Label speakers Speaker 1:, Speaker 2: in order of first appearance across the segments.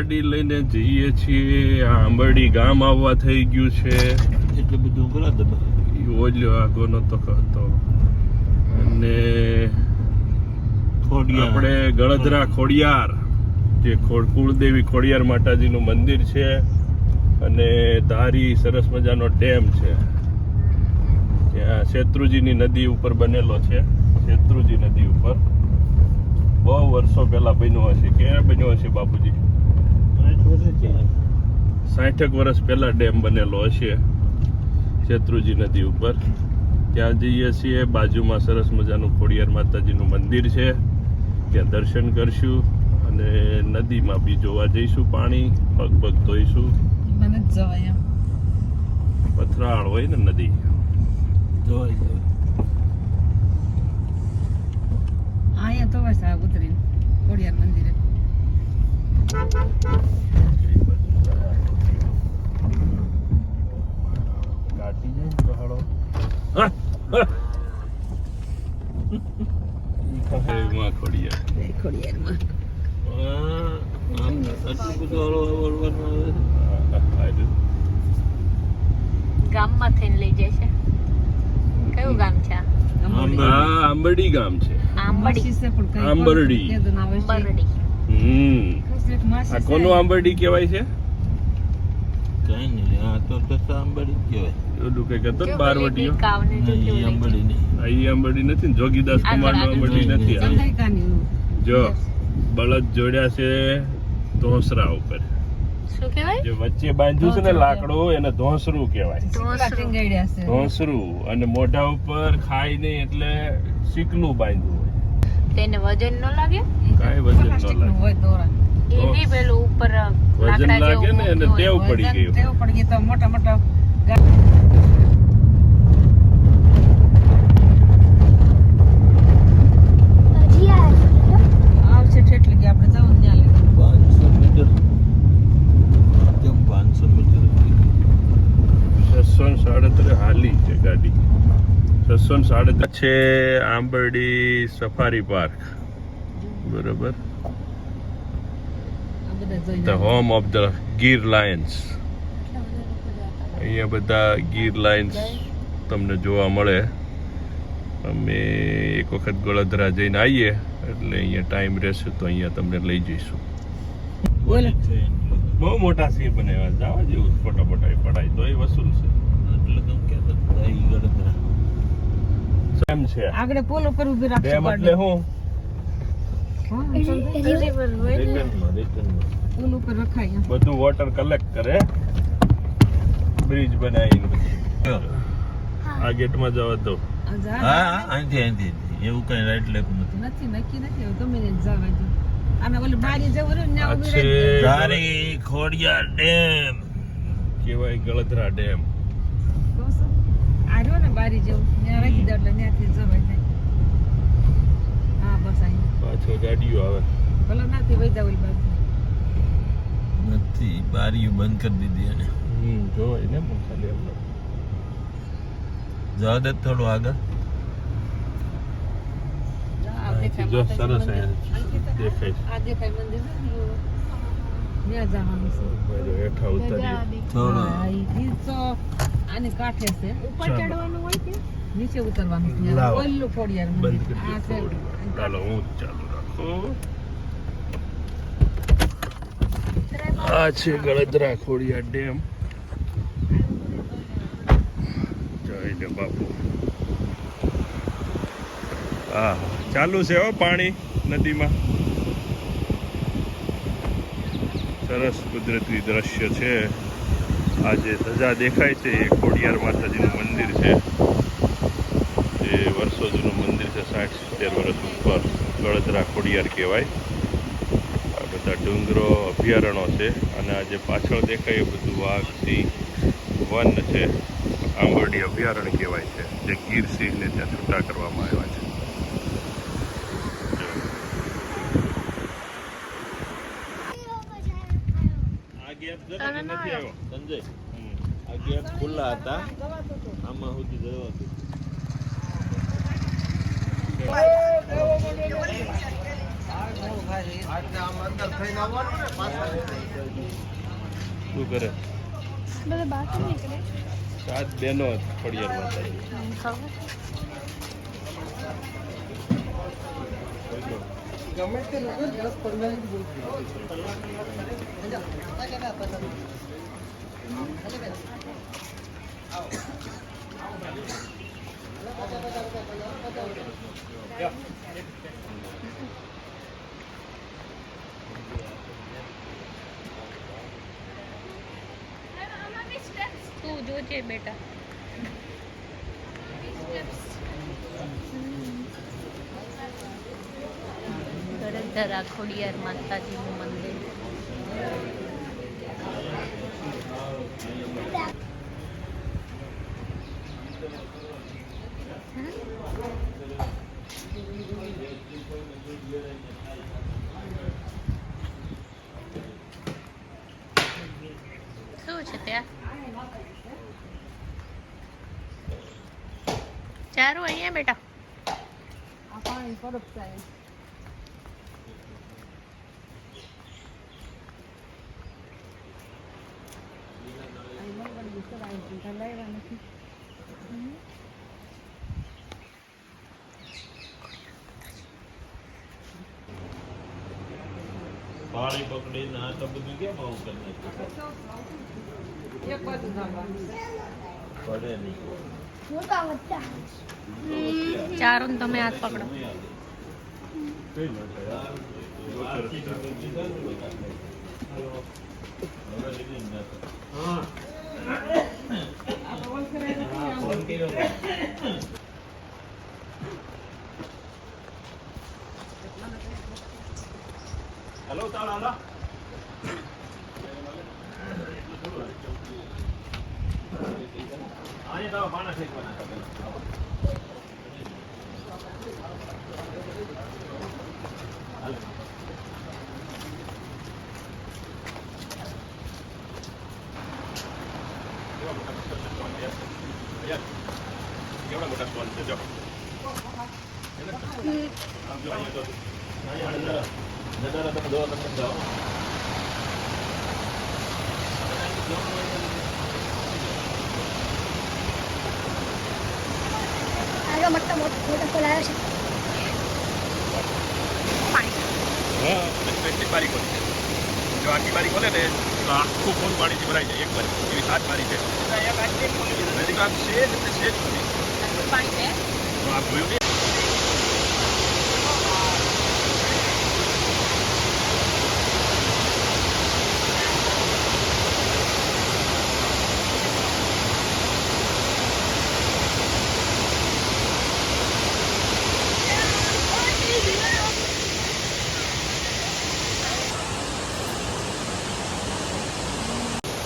Speaker 1: ગાડી લઈને જઈએ છીએ. આ આંબરડી ગામ આવવા થઈ ગયું છે.
Speaker 2: એટલે બધું
Speaker 1: ઈ ઓલ્યો આગો નતો કરતો. અને આપણે ગળધરા ખોડિયાર જે કુળદેવી ખોડિયાર માતાજીનું મંદિર છે. અને ધારી સરસ મજાનો ડેમ છે. ત્યાં શેત્રુજીની નદી ઉપર બનેલો છે. શેત્રુજી નદી ઉપર. બહુ વર્ષો પહેલા બન્યો હશે. ક્યાં બન્યો હશે બાપુજી? સાઠેક વર્ષ પહેલા ડેમ બનેલો હશે શેત્રુજી નદી ઉપર. ત્યાં જઈએ છીએ બાજુમાં સરસ મજાનું ખોડિયાર માતાજીનું મંદિર છે. ત્યાં દર્શન કરશું અને નદીમાં બી જોવા જઈશું પાણી પગ પગ ધોઈશું પથરાળ હોય ને નદી.
Speaker 3: અહીંયા તો બસ આ ઉતરીને ખોડિયાર મંદિરે.
Speaker 4: ગામમાં થઈને લઈ જાય છે કયું ગામ છે?
Speaker 2: આંબરડી.
Speaker 1: ગામ છે
Speaker 4: આંબડી
Speaker 3: છે પણ કઈ
Speaker 1: આંબરડી. હમ. આ કોનું આંબરડી કહેવાય છે?
Speaker 2: કઈ નહીં આ તો કહેવાય.
Speaker 1: ઓલું ને
Speaker 4: જો
Speaker 2: નહીં,
Speaker 1: આંબરડી નથી જોગીદાસ કુમાર. આંબરડી નથી બળદ જોડ્યા છે ધોસરા ઉપર.
Speaker 4: શું કહેવાય?
Speaker 1: જે વચ્ચે બાંધ્યું છે ને લાકડું એને ધોસરું કહેવાય.
Speaker 3: શીકલા
Speaker 4: ધોસરું.
Speaker 3: ટીંગાડ્યા છે.
Speaker 1: ધોસરું. અને મોઢા ઉપર ખાય નહીં એટલે શીકલું બાંધ્યું.
Speaker 4: તેને વજન ન લાગે.
Speaker 1: કાઈ વજન ન લાગે.
Speaker 3: હોય દોરા
Speaker 4: એ પેલું ઉપર
Speaker 1: વજન લાગે ને એને ટેવ પડી
Speaker 3: વજન ટેવ પડી ગઈ તો મોટા મોટા
Speaker 1: ને હાલી છે ગાડી. છસો ને સાડત્રીસ છે આંબરડી સફારી પાર્ક. બરોબર? The home of the Gir lions અહીંયા બધા ગીર લાયન્સ તમને જોવા મળે. અમે એક વખત ગોળધરા જઈને આવીએ એટલે અહીંયા ટાઈમ રહેશે તો અહીંયા તમને લઈ જઈશું. બહુ મોટા સિંહ બનાવ્યા જવા જેવું ફોટા ફોટા પડાય તો એ વસૂલ છે.
Speaker 2: એટલે કેમ
Speaker 1: છે.
Speaker 3: આગળ પોલ ઉપર ઊભી રાખશું
Speaker 1: ડેમ એટલે
Speaker 3: હા, પોલ ઉપર રખાય
Speaker 1: બધું વોટર કલેક્ટ કરે. બ્રિજ બનાવીને આ ગેટમાં જવા દો.
Speaker 2: હા હા અહીંથી અહીંથી. એવું કઈ રાઈટ લેફ્ટ નથી.
Speaker 3: નથી નક્કી નથી. હવે ગમે ને જવા દો. આને ઓલી બારી જવું રહ્યું ને
Speaker 2: ધારી ખોડિયાર ડેમ.
Speaker 1: કેવાય ગળધરા ડેમ.
Speaker 3: આ રહ્યો ને બારી જેવું. ત્યાં રાખી દો એટલે ત્યાંથી જવાય જાય હા બસ અહીં
Speaker 1: પાછળ ગાડીઓ આવે.
Speaker 3: ભલે નાથી વહી જાવ બાજુ
Speaker 2: નથી બારીઓ બંધ કરી દીધી એને.
Speaker 1: હમ જોવાય ને પણ ખાલી આપણે
Speaker 2: જવા દે થોડું આગળ.
Speaker 3: જા,
Speaker 1: જો સરસ દેખાય
Speaker 3: આ દેખાય મંદિર આની કાંઠે છે.
Speaker 4: ઉપર ચડવાનું હોય છે
Speaker 3: નીચે ઉતરવાનું ઓલું ખોડિયાર મંદિર.
Speaker 1: બંધ કરી
Speaker 3: આ છે.
Speaker 1: ચાલો. હું ચાલુ રાખું. આ છે ગળદરા ખોડિયા ડેમ. જય બાપુ. હા ચાલુ છે હો પાણી નદીમાં. સરસ કુદરતી દ્રશ્ય છે. આ જે ધજા દેખાય છે. એ ખોડિયાર માતાજીનું મંદિર છે. જે વર્ષો જૂનું મંદિર છે, સાઠ સિત્તેર વર્ષ ઉપર ગળદરા ખોડિયાર કહેવાય. આ બધા ડુંગરો, અભયારણ્યો છે અને આ જે પાછળ દેખાય એ બધું વાઘ, સિંહ, વન છે. આંબરડી અભયારણ્ય કહેવાય છે. જે ગીર સિંહને ત્યાં છૂટા કરવામાં આવ્યા છે આ ગેપ જરા કે નથી આવ્યો
Speaker 2: સંજય. આ ગેટ ખુલ્લા હતા. આમાં સુધી જવાતું
Speaker 1: શું કરે?
Speaker 4: બધા બાકી નીકળે
Speaker 1: સાત બેનો ખોડિયાર માતાજી
Speaker 4: ખબર તું જોજે બેટા ગરધરા ખોડિયાર માતાજીનું મંદિર. શું છે ત્યાં? ચારું અહીંયા બેટા.
Speaker 3: આ પાણી પરબ થાય અહીં મંગળજી કરાવી દીધા, લાવ્યા નથી.
Speaker 2: પાણી પકડીને આ તો બધું કેમ આવું કરી નાખ્યું?
Speaker 3: એક બાજુ નાખવાનું.
Speaker 2: પડે નહીં
Speaker 4: ચારું ને તમે હાથ પકડો
Speaker 2: આરતી તો બધી થાય ને બધા. હવે લીધી જ નથી. ફોન કર્યો ને? હલો ચાલો હાલો અહીંયા તો માણસ ફેંકવાના હાલો
Speaker 1: કેવડા મોટા સ્ટોન છે? જો.
Speaker 5: મોટો મોટો ફોટો છે
Speaker 1: હા કેટલી બારી ખોલે જો આટલી બારી ખોલે ને તો આખું ફોન પાણીથી ભરાઈ જાય એક બારી. એવી સાત બારી છે. એટલે સેજ ખુલી તો આ જોયું નહીં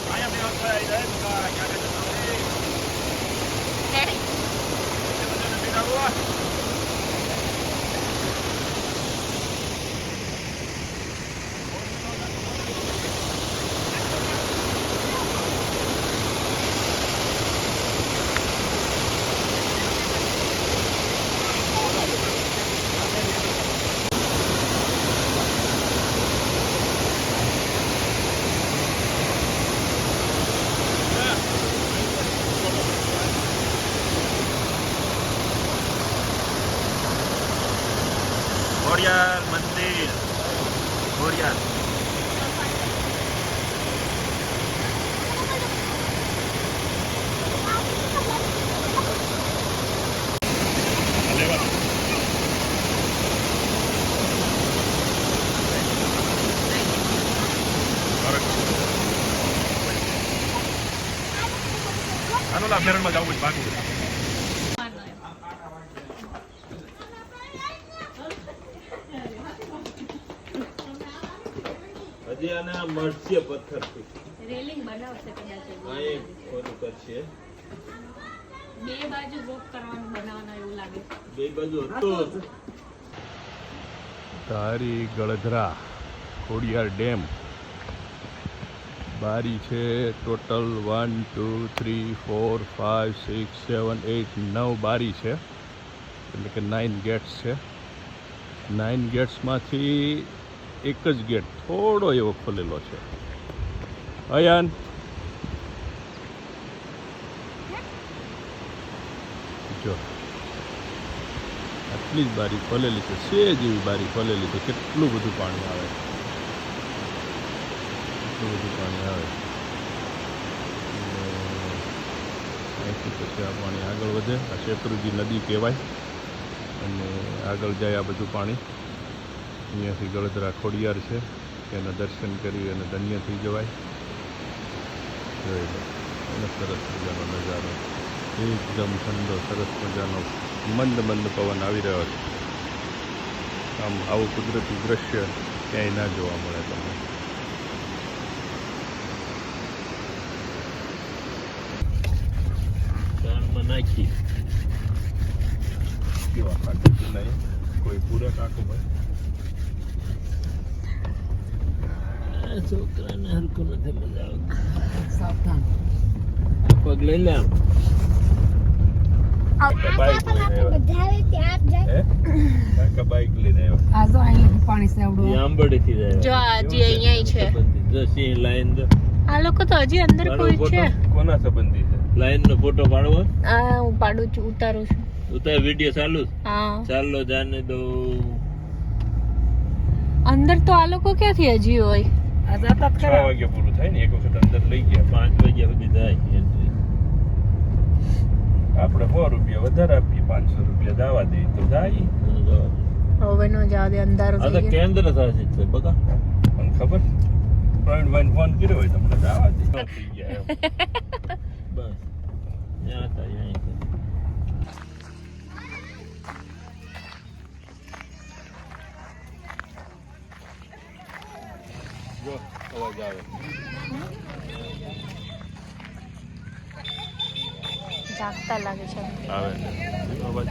Speaker 1: અહીંયા બે વાગતા આવી જાય તો ક્યાં ક્યાં જતા હોય
Speaker 4: રેડી
Speaker 1: એ બધાને બેઠા ખોડિયાર મંદિર. ખોડિયાર આનો અભયારણ્યમાં જવું જવું બાકી
Speaker 2: આ મળશે પથ્થરથી.
Speaker 4: રેલિંગ બનાવશે કદાચ
Speaker 2: હા એ ખોલું કરશે
Speaker 4: બે બાજુ રોક કરવાનું બનાવવાનું એવું લાગે.
Speaker 2: બે બાજુ હતું. જ.
Speaker 1: ગળધરા ખોડિયાર ડેમ. બારી છે total one two three four five six seven eight નવ બારી છે. એટલે કે નાઇન ગેટ્સ છે. નાઇન ગેટ્સમાંથી એક જ ગેટ થોડો એવો ખોલેલો છે. અયાન. જો. આટલી જ બારી ખોલેલી છે, સે જેવી બારી ખોલેલી છે કેટલું બધું પાણી આવે. કેટલું બધું પાણી આવે. અહીંથી પછી આ પાણી આગળ વધે. આ શેત્રુજી નદી કહેવાય. અને આગળ જાય આ બધું પાણી. અહીંયાથી ગળદરા ખોડિયાર છે એના દર્શન કરી અને ધન્ય થઈ જવાય. જોઈ લો અને સરસ મજાનો નજારો. એકદમ ઠંડો સરસ મજાનો મંદ મંદ પવન આવી રહ્યો છે. આમ આવું કુદરતી દ્રશ્ય ક્યાંય ના જોવા મળે તમને.
Speaker 2: નાખી.
Speaker 1: કેવા નહીં? કોઈ પૂરક આખું ભાઈ?
Speaker 2: આ છોકરાને હરખું નથી મજા આવતી
Speaker 3: સાવધાન
Speaker 2: પગ લઈ લે આમ
Speaker 1: હે
Speaker 3: આ
Speaker 4: લોકો તો હજી અંદર કોઈ છે?
Speaker 1: કોના સંબંધી છે?
Speaker 2: લાઈન નો ફોટો પાડવો?
Speaker 4: આ હું પાડું છું ઉતારું છું.
Speaker 2: ઉતાર વીડિયો ચાલુ છે?
Speaker 4: હા.
Speaker 2: ચાલો જાને દો
Speaker 4: અંદર તો આ લોકો ક્યાંથી હજી હોય?
Speaker 3: જાતા
Speaker 1: છ
Speaker 3: ખરા
Speaker 1: વાગે પૂરું થાય ને એક વખત અંદર લઈ ગયા
Speaker 2: પાંચ વાગ્યા સુધી જાય.
Speaker 1: આપણે સો રૂપિયા વધારે આપીએ પાંચસો રૂપિયા દાવા દઈએ તો જાય
Speaker 4: હવે નો જવા દે અંધારું
Speaker 2: આ તો
Speaker 4: થઈ ગયું
Speaker 2: કેન્દ્ર શાસિત છે બકા
Speaker 1: મને ખબર પ્રવીણભાઈ ફોન કર્યો હોય તમને દાવા દે.
Speaker 2: બસ ત્યાં હતા ત્યાં
Speaker 1: જો અવાજ આવે
Speaker 4: જાગતા લાગે છે.
Speaker 1: આવે. અવાજ